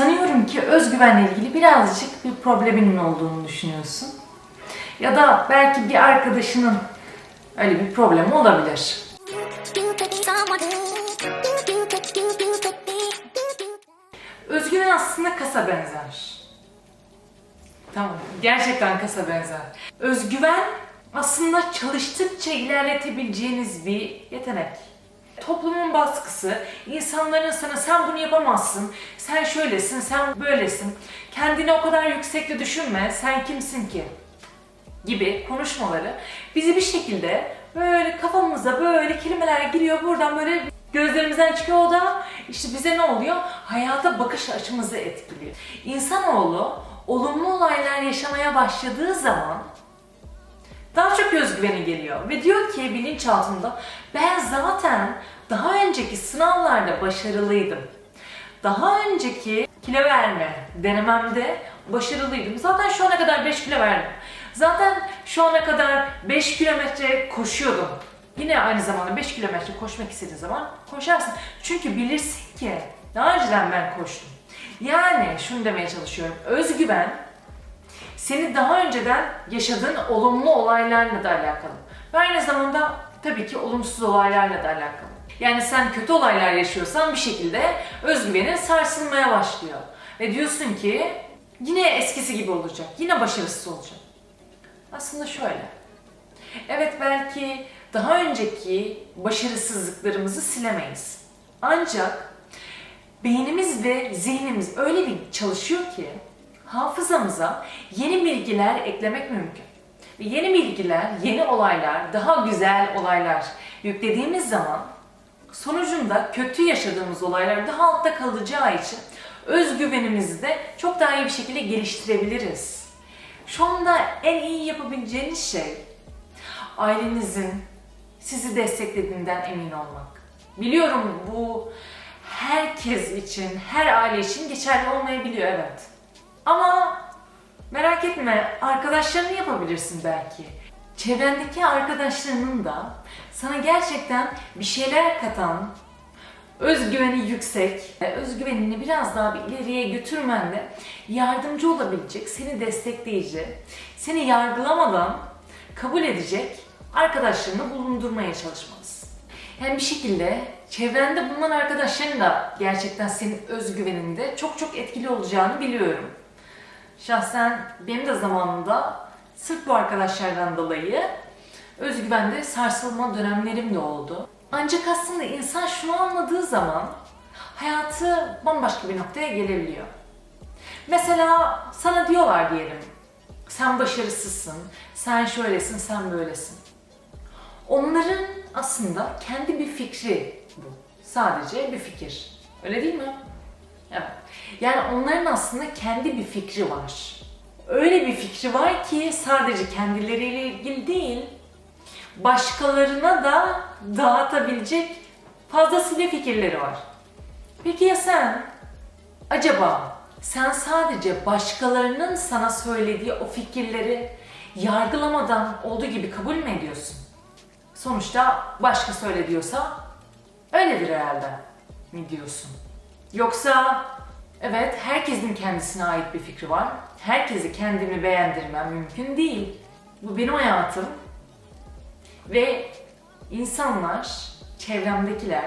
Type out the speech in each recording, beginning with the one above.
Sanıyorum ki özgüvenle ilgili birazcık bir probleminin olduğunu düşünüyorsun. Ya da belki bir arkadaşının öyle bir problemi olabilir. Özgüven aslında kasa benzer. Tamam, gerçekten kasa benzer. Özgüven aslında çalıştıkça ilerletebileceğiniz bir yetenek. Toplumun baskısı, insanların sana sen bunu yapamazsın, sen şöylesin, sen böylesin, kendini o kadar yüksekte düşünme, sen kimsin ki? gibi konuşmaları bizi bir şekilde böyle kafamıza böyle kelimeler giriyor buradan böyle gözlerimizden çıkıyor o da işte bize ne oluyor? Hayata bakış açımızı etkiliyor. İnsanoğlu olumlu olaylar yaşamaya başladığı zaman daha çok özgüveni geliyor ve diyor ki bilinçaltında ben zaten daha önceki sınavlarda başarılıydım. Daha önceki kilo verme denememde başarılıydım. Zaten şu ana kadar 5 kilo verdim. Zaten şu ana kadar 5 kilometre koşuyordum. Yine aynı zamanda 5 kilometre koşmak istediğin zaman koşarsın. Çünkü bilirsin ki daha önceden ben koştum. Yani şunu demeye çalışıyorum. Özgüven seni daha önceden yaşadığın olumlu olaylarla da alakalı. Ve aynı zamanda tabii ki olumsuz olaylarla da alakalı. Yani sen kötü olaylar yaşıyorsan bir şekilde özgüvenin sarsılmaya başlıyor. Ve diyorsun ki yine eskisi gibi olacak, yine başarısız olacak. Aslında şöyle. Evet belki daha önceki başarısızlıklarımızı silemeyiz. Ancak beynimiz ve zihnimiz öyle bir çalışıyor ki hafızamıza yeni bilgiler eklemek mümkün. Ve yeni bilgiler, yeni olaylar, daha güzel olaylar yüklediğimiz zaman sonucunda kötü yaşadığımız olaylar daha altta kalacağı için özgüvenimizi de çok daha iyi bir şekilde geliştirebiliriz. Şu anda en iyi yapabileceğiniz şey ailenizin sizi desteklediğinden emin olmak. Biliyorum bu herkes için, her aile için geçerli olmayabiliyor evet. Ama merak etme, arkadaşlarını yapabilirsin belki. Çevrendeki arkadaşlarının da sana gerçekten bir şeyler katan, özgüveni yüksek, özgüvenini biraz daha bir ileriye götürmende yardımcı olabilecek, seni destekleyici, seni yargılamadan kabul edecek arkadaşlarını bulundurmaya çalışmalısın. Yani bir şekilde çevrende bulunan arkadaşların da gerçekten senin özgüveninde çok çok etkili olacağını biliyorum. Şahsen benim de zamanında sırf bu arkadaşlardan dolayı özgüvende sarsılma dönemlerim de oldu. Ancak aslında insan şunu anladığı zaman hayatı bambaşka bir noktaya gelebiliyor. Mesela sana diyorlar diyelim, sen başarısızsın, sen şöylesin, sen böylesin. Onların aslında kendi bir fikri bu. Sadece bir fikir. Öyle değil mi? Evet. Yani onların aslında kendi bir fikri var. Öyle bir fikri var ki sadece kendileriyle ilgili değil, başkalarına da dağıtabilecek fazlasıyla fikirleri var. Peki ya sen? Acaba sen sadece başkalarının sana söylediği o fikirleri yargılamadan olduğu gibi kabul mü ediyorsun? Sonuçta başka söyle diyorsa öyledir herhalde mi diyorsun? Yoksa evet herkesin kendisine ait bir fikri var. Herkesi kendimi beğendirmem mümkün değil. Bu benim hayatım. Ve insanlar, çevremdekiler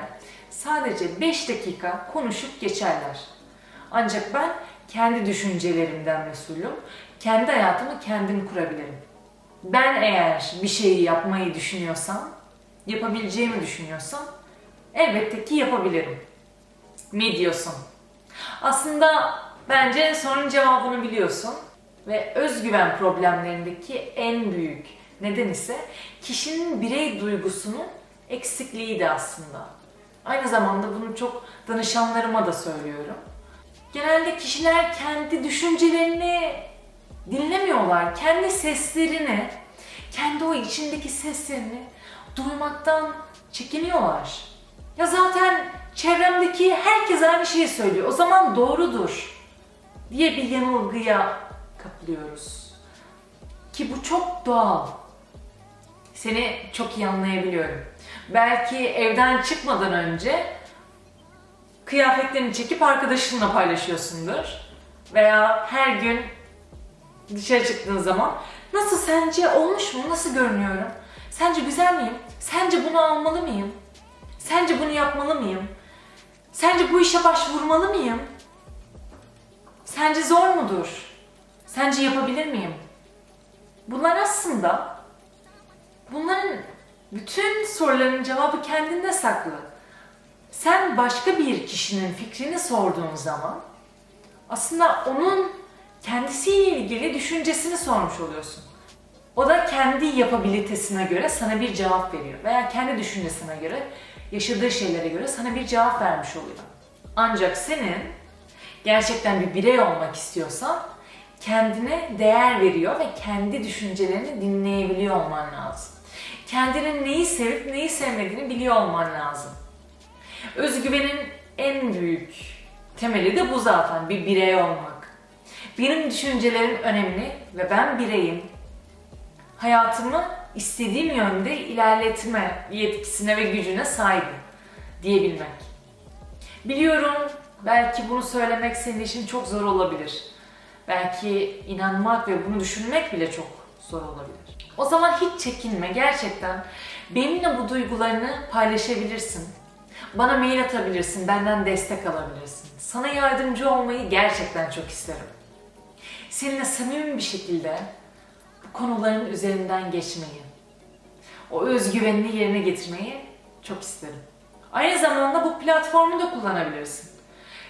sadece 5 dakika konuşup geçerler. Ancak ben kendi düşüncelerimden mesulüm. Kendi hayatımı kendim kurabilirim. Ben eğer bir şeyi yapmayı düşünüyorsam, yapabileceğimi düşünüyorsam elbette ki yapabilirim. Mi diyorsun? Aslında bence sorunun cevabını biliyorsun ve özgüven problemlerindeki en büyük neden ise kişinin birey duygusunun eksikliğiydi aslında. Aynı zamanda bunu çok danışanlarıma da söylüyorum. Genelde kişiler kendi düşüncelerini dinlemiyorlar. Kendi seslerini, kendi o içindeki seslerini duymaktan çekiniyorlar. Ya zaten çevremdeki herkes aynı şeyi söylüyor. O zaman doğrudur diye bir yanılgıya kapılıyoruz. Ki bu çok doğal. Seni çok iyi anlayabiliyorum. Belki evden çıkmadan önce kıyafetlerini çekip arkadaşınla paylaşıyorsundur. Veya her gün dışarı çıktığın zaman nasıl sence olmuş mu? Nasıl görünüyorum? Sence güzel miyim? Sence bunu almalı mıyım? Sence bunu yapmalı mıyım? Sence bu işe başvurmalı mıyım? Sence zor mudur? Sence yapabilir miyim? Bunlar aslında bunların bütün soruların cevabı kendinde saklı. Sen başka bir kişinin fikrini sorduğun zaman aslında onun kendisiyle ilgili düşüncesini sormuş oluyorsun. O da kendi yapabilitesine göre sana bir cevap veriyor veya kendi düşüncesine göre, yaşadığı şeylere göre sana bir cevap vermiş oluyor. Ancak senin gerçekten bir birey olmak istiyorsan kendine değer veriyor ve kendi düşüncelerini dinleyebiliyor olman lazım. Kendinin neyi sevip neyi sevmediğini biliyor olman lazım. Özgüvenin en büyük temeli de bu zaten bir birey olmak. Benim düşüncelerim önemli ve ben bireyim. Hayatımı istediğim yönde ilerletme yetkisine ve gücüne sahibim diyebilmek. Biliyorum belki bunu söylemek senin için çok zor olabilir. Belki inanmak ve bunu düşünmek bile çok zor olabilir. O zaman hiç çekinme gerçekten. Benimle bu duygularını paylaşabilirsin. Bana mail atabilirsin, benden destek alabilirsin. Sana yardımcı olmayı gerçekten çok isterim. Seninle samimi bir şekilde konuların üzerinden geçmeyi, o özgüvenini yerine getirmeyi çok isterim. Aynı zamanda bu platformu da kullanabilirsin.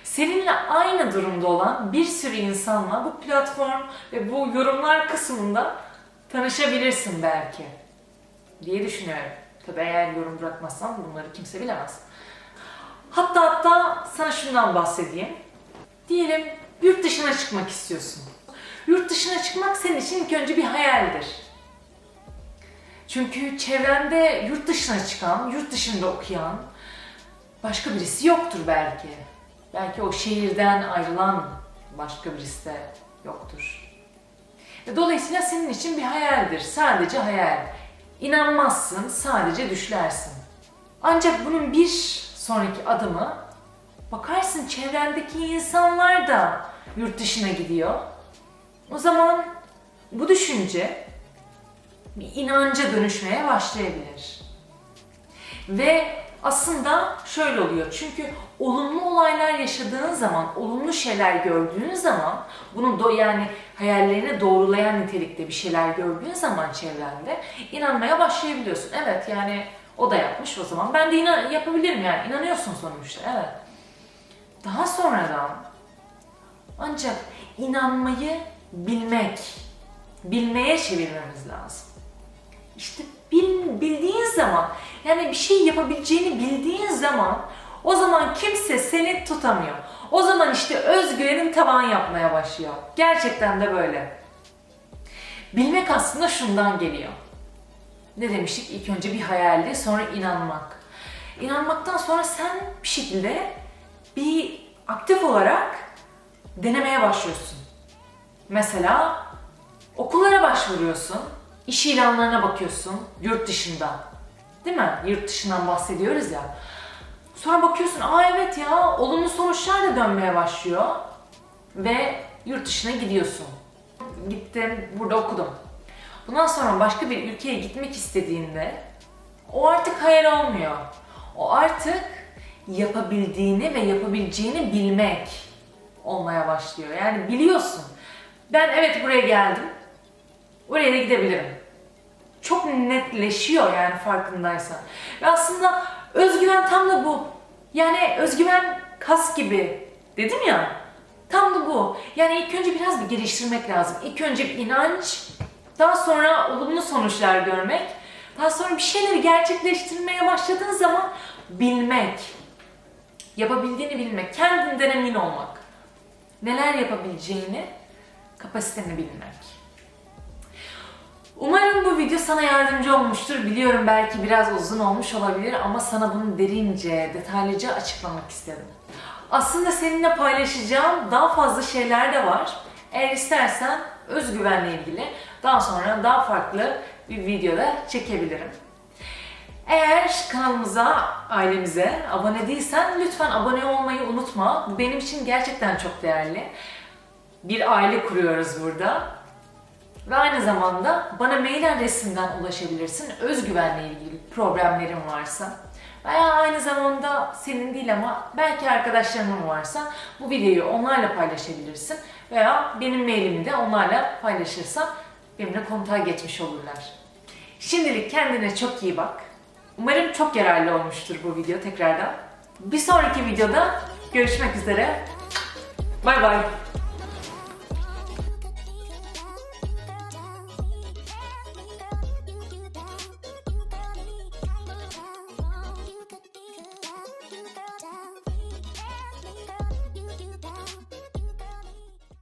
Seninle aynı durumda olan bir sürü insanla bu platform ve bu yorumlar kısmında tanışabilirsin belki diye düşünüyorum. Tabi eğer yorum bırakmazsan bunları kimse bilemez. Hatta hatta sana şundan bahsedeyim. Diyelim yurt dışına çıkmak istiyorsun. Yurt dışına çıkmak senin için ilk önce bir hayaldir. Çünkü çevrende yurt dışına çıkan, yurt dışında okuyan başka birisi yoktur belki. Belki o şehirden ayrılan başka birisi de yoktur. Ve Dolayısıyla senin için bir hayaldir. Sadece hayal. İnanmazsın, sadece düşlersin. Ancak bunun bir sonraki adımı bakarsın çevrendeki insanlar da yurt dışına gidiyor. O zaman bu düşünce bir inanca dönüşmeye başlayabilir. Ve aslında şöyle oluyor. Çünkü olumlu olaylar yaşadığın zaman, olumlu şeyler gördüğün zaman, bunu do yani hayallerini doğrulayan nitelikte bir şeyler gördüğün zaman çevrende inanmaya başlayabiliyorsun. Evet yani o da yapmış o zaman. Ben de inan yapabilirim yani. İnanıyorsun sonuçta. Evet. Daha sonradan ancak inanmayı bilmek, bilmeye çevirmemiz lazım. İşte bil, bildiğin zaman, yani bir şey yapabileceğini bildiğin zaman o zaman kimse seni tutamıyor. O zaman işte özgüvenin tavan yapmaya başlıyor. Gerçekten de böyle. Bilmek aslında şundan geliyor. Ne demiştik? İlk önce bir hayaldi, sonra inanmak. İnanmaktan sonra sen bir şekilde bir aktif olarak denemeye başlıyorsun. Mesela okullara başvuruyorsun, iş ilanlarına bakıyorsun yurt dışında. Değil mi? Yurt dışından bahsediyoruz ya. Sonra bakıyorsun, aa evet ya olumlu sonuçlar da dönmeye başlıyor. Ve yurt dışına gidiyorsun. Gittim, burada okudum. Bundan sonra başka bir ülkeye gitmek istediğinde o artık hayal olmuyor. O artık yapabildiğini ve yapabileceğini bilmek olmaya başlıyor. Yani biliyorsun. Ben evet buraya geldim. Oraya da gidebilirim. Çok netleşiyor yani farkındaysan. Ve aslında özgüven tam da bu. Yani özgüven kas gibi dedim ya. Tam da bu. Yani ilk önce biraz bir geliştirmek lazım. İlk önce bir inanç, daha sonra olumlu sonuçlar görmek, daha sonra bir şeyleri gerçekleştirmeye başladığın zaman bilmek, yapabildiğini bilmek, kendinden emin olmak, neler yapabileceğini, kapasiteni bilmek. Umarım bu video sana yardımcı olmuştur. Biliyorum belki biraz uzun olmuş olabilir ama sana bunu derince, detaylıca açıklamak istedim. Aslında seninle paylaşacağım daha fazla şeyler de var. Eğer istersen özgüvenle ilgili daha sonra daha farklı bir videoda çekebilirim. Eğer kanalımıza, ailemize abone değilsen lütfen abone olmayı unutma. Bu benim için gerçekten çok değerli. Bir aile kuruyoruz burada. Ve aynı zamanda bana mail adresinden ulaşabilirsin. Özgüvenle ilgili problemlerin varsa. Veya aynı zamanda senin değil ama belki arkadaşlarının varsa bu videoyu onlarla paylaşabilirsin. Veya benim mailimi de onlarla paylaşırsan benimle kontağa geçmiş olurlar. Şimdilik kendine çok iyi bak. Umarım çok yararlı olmuştur bu video tekrardan. Bir sonraki videoda görüşmek üzere. Bay bay.